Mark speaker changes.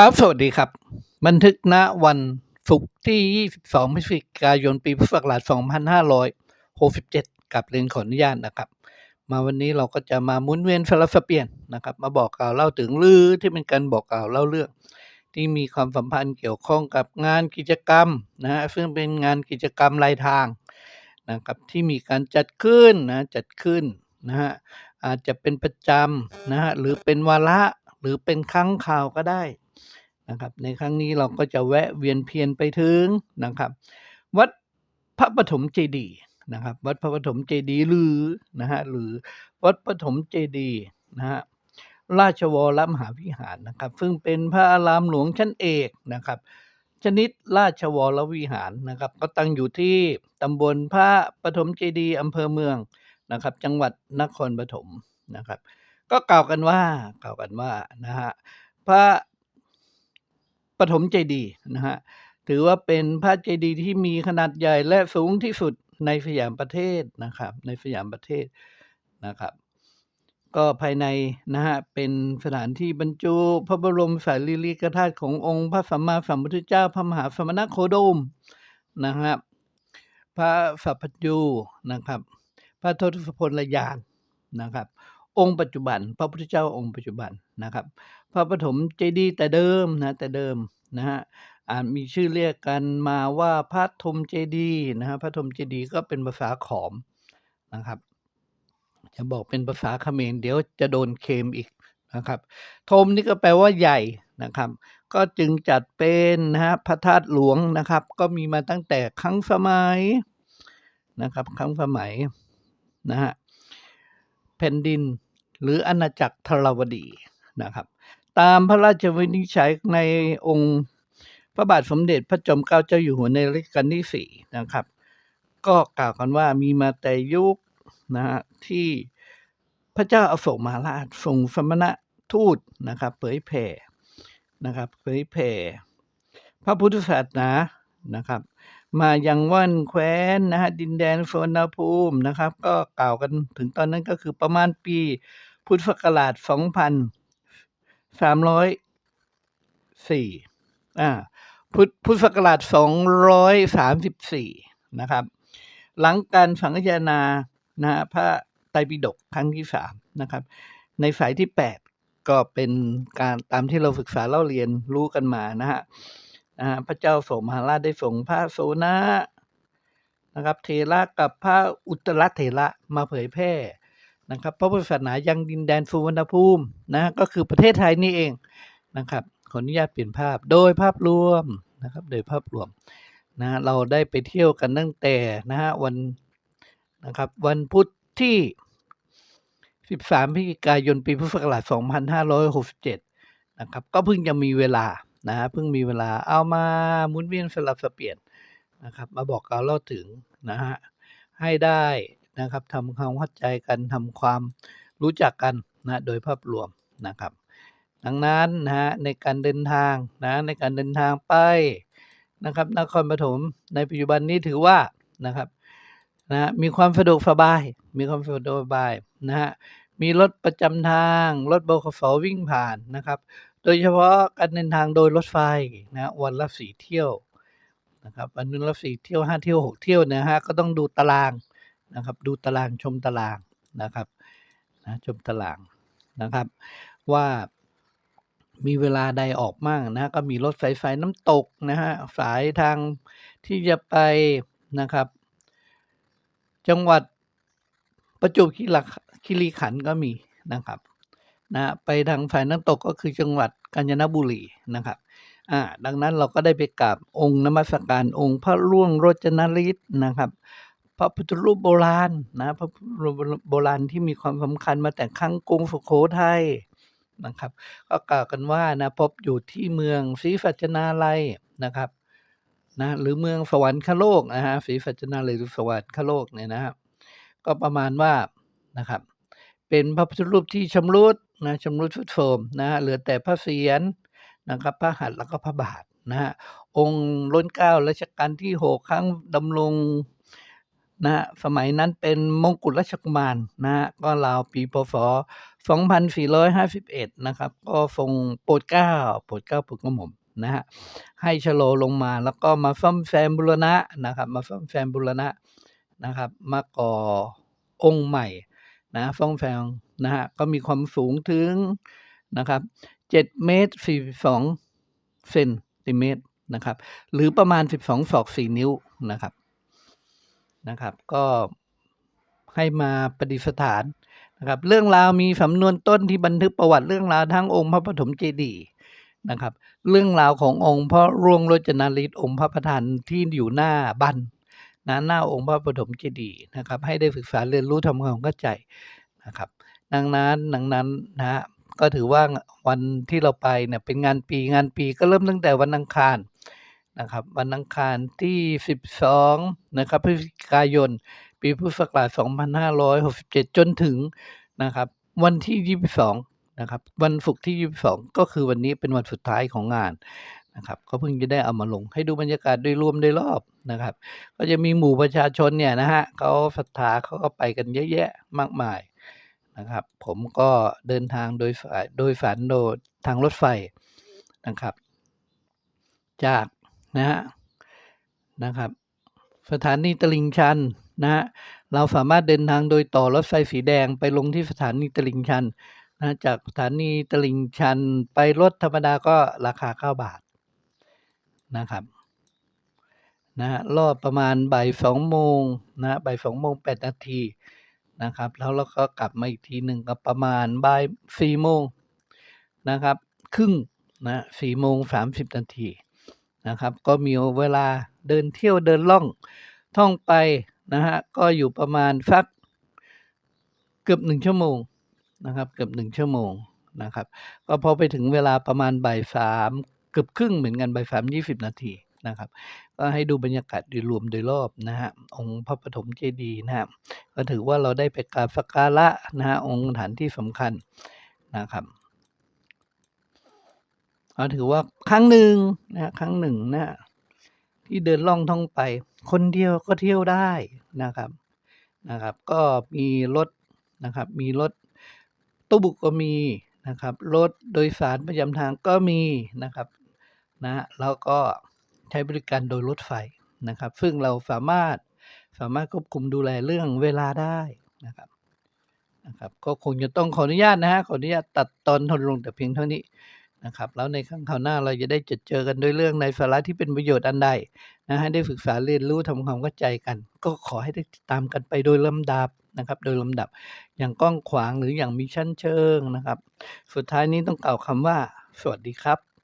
Speaker 1: ครับ สวัสดีครับ บันทึกณวันศุกร์ที่ 22พฤศจิกายน ปีพุทธศักราช2567 กับเรียนขออนุญาตนะครับ มาวันนี้เราก็จะมาหมุนเวียนสลับสับเปลี่ยนนะครับ มาบอกกล่าวเล่าถึงลือที่เป็นการบอกกล่าวเล่าเรื่อง ที่มีความสัมพันธ์เกี่ยวข้องกับงานกิจกรรมนะฮะซึ่งเป็นงานกิจกรรมรายทางนะครับที่มีการจัดขึ้นนะจัดขึ้นนะฮะอาจจะเป็นประจำนะฮะหรือเป็นวาระหรือเป็นครั้งข่าวก็ได้ นะครับในครั้งนี้เราก็จะแวะเวียนเพียนไปถึงนะครับ วัดพระปฐมเจดีย์นะครับ วัดพระปฐมเจดีย์หรือนะฮะหรือวัดปฐมเจดีย์นะฮะราชวรมหาวิหารนะครับ ซึ่งเป็นพระอารามหลวงชั้นเอกนะครับ ชนิดราชวรวิหารนะครับ ก็ตั้งอยู่ที่ตำบลพระปฐมเจดีย์อำเภอเมืองนะครับ จังหวัดนครปฐมนะครับ ก็กล่าวกันว่ากล่าวกันว่านะฮะพระ ปฐมเจดีย์นะฮะถือว่าเป็นพระเจดีย์ที่มีขนาดใหญ่และสูงที่สุดในสยามประเทศนะครับ ในสยามประเทศนะครับ ก็ภายในนะฮะเป็นสถานที่บรรจุพระบรมสารีริกธาตุขององค์พระสัมมาสัมพุทธเจ้าพระมหาสมณโคดมนะครับพระสัพพยูนะครับ พระทศพลยานนะครับ องค์ปัจจุบัน พระพุทธเจ้าองค์ปัจจุบันนะครับ พระปฐมเจดีย์แต่เดิมนะแต่เดิมนะฮะอาจมีชื่อเรียกกันมาว่าพระธมเจดีย์นะฮะพระธมเจดีย์ก็เป็นภาษาขอมนะครับ จะบอกเป็นภาษาเขมรเดี๋ยวจะโดนเคมอีกนะครับธมนี่ก็แปลว่าใหญ่นะครับ ก็จึงจัดเป็นนะฮะพระธาตุหลวงนะครับ ก็มีมาตั้งแต่ครั้งสมัยนะครับ ครั้งสมัยนะฮะแผ่นดิน หรืออาณาจักรทรวดีนะครับ ตามพระราชวินิจฉัยในองค์พระบาทสมเด็จพระจอมเกล้าเจ้าอยู่หัวในรัชกาลที่สี่นะครับ ก็กล่าวกันว่ามีมาแต่ยุคนะฮะที่พระเจ้าอโศกมหาราชส่งสมณะทูตนะครับ เผยแผ่นะครับ เผยแผ่พระพุทธศาสนานะครับ มายังว่านแคว้นนะฮะดินแดนโซนภูมินะครับ ก็กล่าวกันถึงตอนนั้นก็คือประมาณปีพุทธศักราช2304อ่าพุทธพุทธศักราช234นะครับ หลังการสังฆานานะพระไตรปิฎกครั้งที่สามนะครับ ในสายที่8ก็เป็นการตามที่เราศึกษาเล่าเรียนรู้กันมานะฮะ นะฮะพระเจ้าโสมหาราชได้ส่งพระโสนะนะครับเทระกับพระอุตรเถระมาเผยแพร่นะครับพระพุทธศาสนายังดินแดนสุวรรณภูมินะก็คือประเทศไทยนี่เองนะครับขออนุญาตเปลี่ยนภาพโดยภาพรวมนะครับโดยภาพรวมนะเราได้ไปเที่ยวกันตั้งแต่นะฮะวันนะครับวันพุธที่ 13พฤศจิกายนปีพุทธศักราช2567นะครับก็เพิ่งจะมีเวลา นะฮะเพิ่งมีเวลาเอามาหมุนเวียนสลับสเปลี่ยนนะครับมาบอกกล่าวเล่าถึงนะฮะให้ได้นะครับทำความเข้าใจกันทำความรู้จักกันนะโดยภาพรวมนะครับ ดังนั้นนะฮะในการเดินทางนะในการเดินทางไปนะครับนครปฐมในปัจจุบันนี้ถือว่านะครับนะมีความสะดวกสบาย มีความสะดวกสบายนะฮะมีรถประจำทาง รถบขสวิ่งผ่านนะครับ โดยเฉพาะการเดินทางโดยรถไฟนะวันละสี่เที่ยวนะครับวันนึงละสี่เที่ยวห้าเที่ยวหกเที่ยวนะฮะก็ต้องดูตารางนะครับดูตารางชมตารางนะครับนะชมตารางนะครับ ว่ามีเวลาใดออกมั่งนะก็มีรถไฟไฟน้ำตกนะฮะสายทางที่จะไปนะครับ จังหวัดประจวบคีรีคีรีขันธ์ก็มีนะครับ นะไปทางฝ่ายน้ำตกก็คือจังหวัดกาญจนบุรีนะครับอ่าดังนั้นเราก็ได้ไปกราบองค์นมัสการองค์พระร่วงโรจนฤทธิ์นะครับ พระพุทธรูปโบราณนะพระพโบราณที่มีความสำคัญมาแต่ครั้งกรุงสุโขทัยนะครับ ก็กล่าวกันว่านะพบอยู่ที่เมืองศรีสัจนาลัยนะครับนะหรือเมืองสวรรคโลกนะฮะศรีสัจนาลัยหรือสวรรคโลกเนี่ยนะครับ ก็ประมาณว่านะครับ เป็นพระพุทธรูปที่ชำรุดนะชำรุดทุดโทรมนะเหลือแต่พระเศียรนะครับพระหัตถ์แล้วก็พระบาทนะฮะองค์ล้นเกล้ารัชกาลที่หกครั้งดำรงนะครับสมัยนั้นเป็นมงกุฎราชกุมารนะครับก็ราวปีพ.ศ.2451 นะครับ ก็ทรงโปรดเกล้าโปรดเกล้าโปรดกระหม่อมนะครับให้ชะลลงมาแล้วก็มาซ่อมแซมบูรณะนะครับ มาซ่อมแซมบูรณะนะครับ มาก่อองค์ใหม่ นะซ่อมแซมนะครับก็มีความสูงถึงนะครับ7เมตร42เซนติเมตรนะครับหรือประมาณ 12ศอก4นิ้วนะครับนะครับ ก็ให้มาประดิษฐานนะครับ เรื่องราวมีสำนวนต้นที่บันทึกประวัติเรื่องราวทั้งองค์พระปฐมเจดีย์นะครับ เรื่องราวขององค์พระร่วงโรจนฤทธิ์องค์พระประธานที่อยู่หน้าบัน นะหน้าองค์พระปฐมเจดีย์นะครับ ให้ได้ศึกษาเรียนรู้ทำความเข้าใจนะครับ ดังนั้นดังนั้นนะก็ถือว่าวันที่เราไปเนี่ยเป็นงานปีงานปีก็เริ่มตั้งแต่วันอังคารนะครับ วันอังคารที่ 12 นะครับพฤศจิกายน ปีพุทธศักราช 2567 จนถึงนะครับ วันที่ 22 นะครับ วันศุกร์ที่ 22 ก็คือวันนี้เป็นวันสุดท้ายของงาน นะครับก็เพิ่งจะได้เอามาลงให้ดูบรรยากาศโดยรวมโดยรอบนะครับ ก็จะมีหมู่ประชาชนเนี่ยนะฮะเขาศรัทธาเขาก็ไปกันเยอะแยะมากมายนะครับ ผมก็เดินทางโดยสายโดยสารโดยทางรถไฟนะครับ จากนะครับนะครับ สถานีตลิ่งชันนะครับเราสามารถเดินทางโดยต่อรถไฟสีแดงไปลงที่สถานีตลิ่งชันนะจากสถานีตลิ่งชันไปรถธรรมดาก็ราคา 9 บาท นะครับนะรอบประมาณบ่าย2โมงนะบ่าย2โมง8นาทีนะครับ แล้วเราก็กลับมาอีกทีหนึ่งก็ประมาณบ่าย4โมงนะครับ ครึ่งนะ4โมง30นาทีนะครับ ก็มีเวลาเดินเที่ยวเดินล่องท่องไปนะครับก็อยู่ประมาณสักเกือบ1ชั่วโมงนะครับ เกือบ1ชั่วโมงนะครับ ก็พอไปถึงเวลาประมาณบ่าย3เกือบครึ่งเหมือนกันบ่าย3 20นาทีนะครับ ก็ให้ดูบรรยากาศโดยรวมโดยรอบนะครับองค์พระปฐมเจดีย์นะครับก็ถือว่าเราได้ไปกราบสักการะนะครับองค์สถานที่สำคัญนะครับก็ถือว่าครั้งหนึ่งนะครั้งหนึ่งนะที่เดินล่องท่องไป คนเดียวก็เที่ยวได้นะครับนะครับ ก็มีรถนะครับ มีรถตู้บุกก็มีนะครับรถโดยสารประจำทางก็มีนะครับ นะแล้วก็ใช้บริการโดยรถไฟนะครับ ซึ่งเราสามารถสามารถควบคุมดูแลเรื่องเวลาได้นะครับนะครับ ก็คงจะต้องขออนุญาตนะครับขออนุญาตตัดตอนทนลงแต่เพียงเท่านี้นะครับ แล้วในครั้งคราวหน้าเราจะได้เจอเจอกันด้วยเรื่องในสาระที่เป็นประโยชน์อันใดนะให้ได้ศึกษาเรียนรู้ทำความเข้าใจกัน ก็ขอให้ได้ติดตามกันไปโดยลำดับนะครับ โดยลำดับอย่างกว้างขวางหรืออย่างมีชั้นเชิงนะครับ สุดท้ายนี้ต้องกล่าวคำว่า สวัสดีครับ